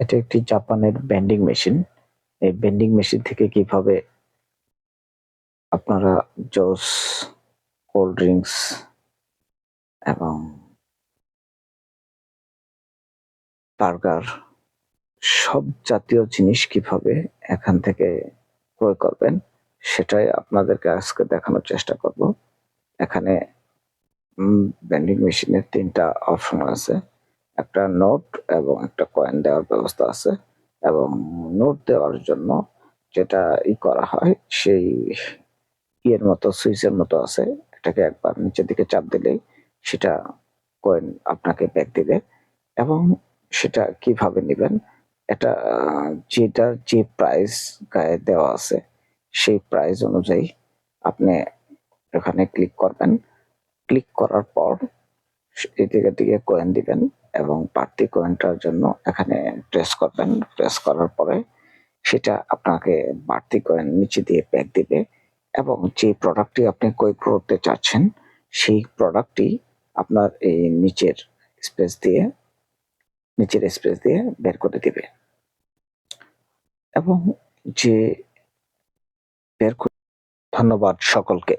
এটা একটি জাপানের বেন্ডিং মেশিন এই বেন্ডিং মেশিন থেকে কীভাবে আপনারা জুস, কোল্ড ড্রিঙ্কস এবং বার্গার সব জাতীয় জিনিস কীভাবে এখান থেকে ক্রয় করবেন, সেটাই আপনাদেরকে আজকে দেখানোর চেষ্টা করব। এখানে বেন্ডিং মেশিনের তিনটা অপশন আছে। একটা নোট এবং একটা কয়েন দেওয়ার ব্যবস্থা আছে এবং নোট দেওয়ার জন্য যেটা ই করা হয়, সেই ইয়ের মতো সুইচের মতো আছে। এটাকে একবার নিচের দিকে চাপ দিলেই সেটা কয়েন আপনাকে ব্যাক দিবে এবং সেটা কীভাবে নেবেন? এটা, যেটার যে প্রাইস গায়ে দেওয়া আছে, সেই প্রাইস অনুযায়ী আপনি এখানে ক্লিক করবেন। ক্লিক করার পর এদিকে দিকে কয়েন দিবেন। এবং বাড়তি কয়েনটার জন্য এখানে প্রেস করবেন। প্রেস করার পরে সেটা আপনাকে বাড়তি কয়েন নিচে দিয়ে ব্যাক দিবে এবং যে প্রোডাক্টটি আপনি ক্রয় করতে চাচ্ছেন, সেই প্রোডাক্টটি আপনার এই নিচের স্পেস দিয়ে, নিচের স্পেস দিয়ে বের করে দিবে। এবং যে বের ধন্যবাদ সকলকে।